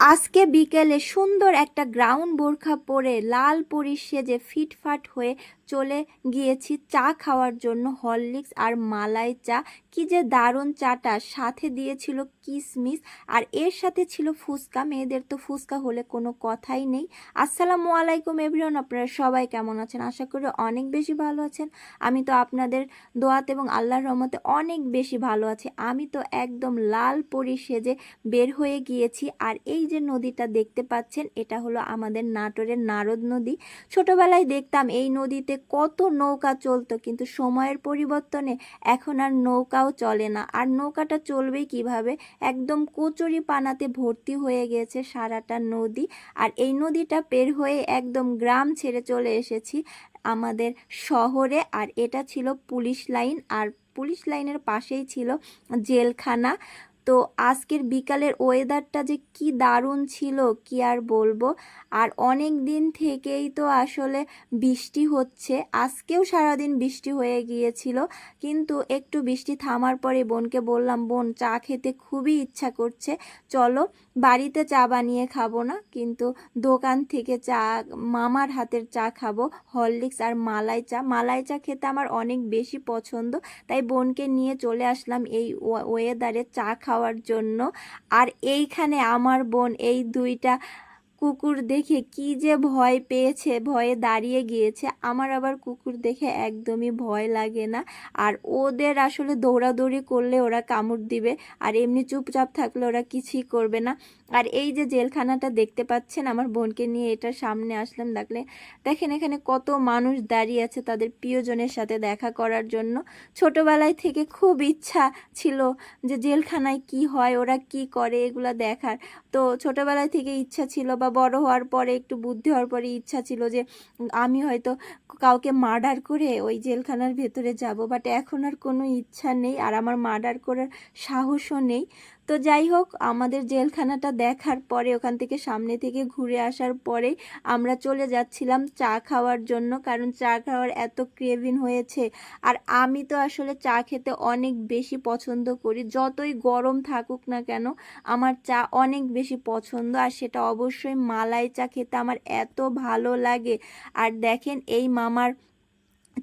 আজকে বিকেলে সুন্দর একটা গ্রাউন্ড বোরখা পরে লাল পরি সেজে ফিটফাট হয়ে চলে গিয়েছি চা খাওয়ার জন্য। হরলিক্স আর মালাই চা। কি যে দারুণ চাটা। সাথে দিয়েছিল কিসমিস আর এর সাথে ছিল ফুচকা। মেয়েদের তো ফুচকা হলে কোনো কথাই নেই। আসসালামু আলাইকুম এভরিওয়ান, আপনারা সবাই কেমন আছেন? আশা করি অনেক বেশি ভালো আছেন। আমি তো আপনাদের দোয়াতে এবং আল্লাহর রহমতে অনেক বেশি ভালো আছি। আমি তো একদম লাল পরি সেজে বের হয়ে গিয়েছি। আর এই যে নদীটা দেখতে পাচ্ছেন, এটা হলো আমাদের নাটোরের নারদ নদী। ছোটবেলায় দেখতাম এই নদীতে কত নৌকা চলতো, কিন্তু সময়ের পরিবর্তনে এখন আর নৌকাও চলে না। আর নৌকাটা চলবেই কীভাবে? একদম কচুরি পানাতে ভর্তি হয়ে গেছে সারাটা নদী। আর এই নদীটা পের হয়ে একদম গ্রাম ছেড়ে চলে এসেছি আমাদের শহরে। আর এটা ছিল পুলিশ লাইন। আর পুলিশ লাইনের পাশেই ছিল জেলখানা। তো আজকের বিকালের ওয়েদারটা যে কি দারুণ ছিল, কি আর বলব? আর অনেক দিন থেকেই তো আসলে বৃষ্টি হচ্ছে। আজকেও সারাদিন বৃষ্টি হয়ে গিয়েছিল, কিন্তু একটু বৃষ্টি থামার পরে বোনকে বললাম, বোন, চা খেতে খুবই ইচ্ছা করছে, চলো বাড়িতে চা বানিয়ে খাব না, কিন্তু দোকান থেকে চা, মামার হাতের চা খাব, হরলিক্স আর মালাই চা। মালাই চা খেতে আমার অনেক বেশি পছন্দ, তাই বোনকে নিয়ে চলে আসলাম এই ওয়েদারে চা খাওয়ার জন্য। আর এইখানে আমার বোন এই দুইটা কুকুর দেখে কি যে ভয় পেয়েছে, ভয়ে দাঁড়িয়ে গিয়েছে। আমার আবার কুকুর দেখে একদমই ভয় লাগে না। আর ওদের আসলে দৌড়াদৌড়ি করলে ওরা কামড় দিবে, আর এমনি চুপচাপ থাকলে ওরা কিছুই করবে না। আর এই যে জেলখানাটা দেখতে পাচ্ছেন, আমার বোনকে নিয়ে এটার সামনে আসলাম দেখলে। দেখেন এখানে কত মানুষ দাঁড়িয়ে আছে তাদের প্রিয়জনের সাথে দেখা করার জন্য। ছোটবেলায় থেকে খুব ইচ্ছা ছিল যে জেলখানায় কি হয়, ওরা কি করে, এগুলা দেখার। তো ছোটবেলায় থেকে ইচ্ছা ছিল বা বড় হওয়ার পরে, একটু বুদ্ধি হওয়ার পরে ইচ্ছা ছিল যে, আমি হয়তো কাউকে মার্ডার করে ওই জেলখানার ভেতরে যাব। বাট এখন আর কোনো ইচ্ছা নেই, আর আমার মার্ডার করার সাহসও নেই। তো যাই হোক, আমাদের জেলখানাটা দেখার পরে, ওখান থেকে সামনে থেকে ঘুরে আসার পরে আমরা চলে যাচ্ছিলাম চা খাওয়ার জন্য, কারণ চা খাওয়ার এত ক্রেভিন হয়েছে। আর আমি তো আসলে চা খেতে অনেক বেশি পছন্দ করি, যতই গরম থাকুক না কেন, আমার চা অনেক বেশি পছন্দ। আর সেটা অবশ্যই মালাই চা খেতে আমার এত ভালো লাগে। আর দেখেন, এই মামার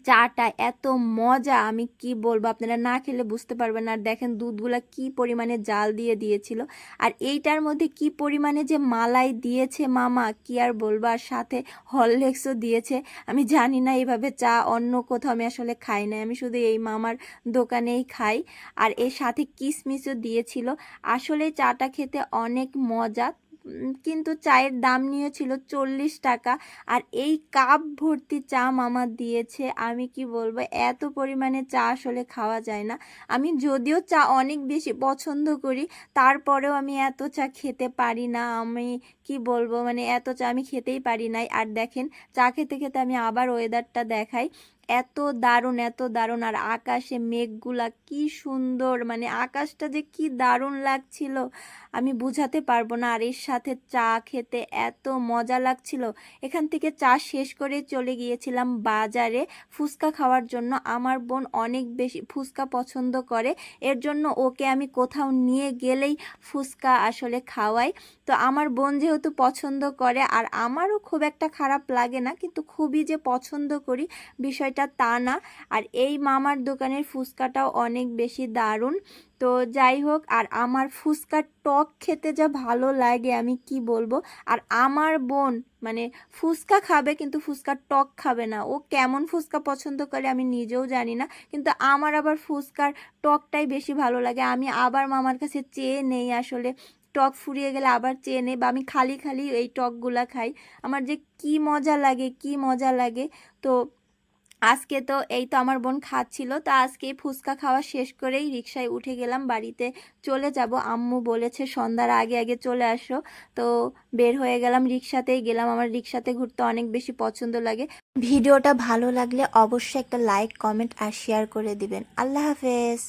চাটা এত মজা, আমি কি বলব, আপনারা না খেলে বুঝতে পারবেন আর দেখেন দুধগুলা কি পরিমাণে জাল দিয়ে দিয়েছিল। আর এইটার মধ্যে কি পরিমাণে যে মালাই দিয়েছে মামা, কি আর বলব, আর সাথে হরলেক্সও দিয়েছে। আমি জানি না এইভাবে চা অন্য কোথাও আমি আসলে খাই না আমি শুধু এই মামার দোকানেই খাই। আর এর সাথে কিসমিসও দিয়েছিল। আসলে চাটা খেতে অনেক মজা। কিন্তু চায়ের দাম নিয়েছিল চল্লিশ টাকা। আর এই কাপ ভর্তি চা মামা দিয়েছে, আমি কি বলব? এত পরিমাণে চা আসলে খাওয়া যায় না। আমি যদিও চা অনেক বেশি পছন্দ করি, তারপরেও আমি এত চা খেতে পারি না। আমি কি বলব? মানে এত চা আমি খেতেই পারি নাই। আর দেখেন, চা খেতে খেতে আমি আবার ওয়েদারটা দেখাই। এত দারুণ এত দারুণ। আর আকাশে মেঘগুলা কি সুন্দর মানে আকাশটা যে কি দারুণ লাগছিল, আমি বুঝাতে পারব না। আর এর সাথে চা খেতে এত মজা লাগছিল। এখান থেকে চা শেষ করে চলে গিয়েছিলাম বাজারে ফুচকা খাওয়ার জন্য। আমার বোন অনেক বেশি ফুচকা পছন্দ করে, এর জন্য ওকে আমি কোথাও নিয়ে গেলেই ফুচকা আসলে খাওয়াই। তো আমার বোন যেহেতু পছন্দ করে, আর আমারও খুব একটা খারাপ লাগে না, কিন্তু খুবই যে পছন্দ করি বিষয়টা তা না। আর এই মামার দোকানের ফুচকাটাও অনেক বেশি দারুণ। তো যাই হোক, আর আমার ফুচকার টক খেতে যা ভালো লাগে, আমি কি বলব? আর আমার বোন মানে ফুচকা খাবে কিন্তু ফুচকার টক খাবে না। ও কেমন ফুচকা পছন্দ করে আমি নিজেও জানি না, কিন্তু আমার আবার ফুচকার টকটাই বেশি ভালো লাগে। আমি আবার মামার কাছে চেয়ে নেই আসলে। টক ফুরিয়ে গেলে আবার চেয়ে নেই বা আমি খালি খালি এই টকগুলা খাই। আমার যে কি মজা লাগে, কি মজা লাগে। তো আজকে তো এই তো আমার বোন খাচ্ছিল, তা আজকে ফুচকা খাওয়া শেষ করেই রিক্সায় উঠে গেলাম, বাড়িতে চলে যাব। আম্মু বলেছে সন্ধ্যার আগে আগে চলে আসো। তো বের হয়ে গেলাম রিক্সাতেই গেলাম আমার রিক্সাতে ঘুরতে অনেক বেশি পছন্দ লাগে। ভিডিওটা ভালো লাগলে অবশ্যই একটা লাইক, কমেন্ট আর শেয়ার করে দিবেন। আল্লাহ হাফেজ।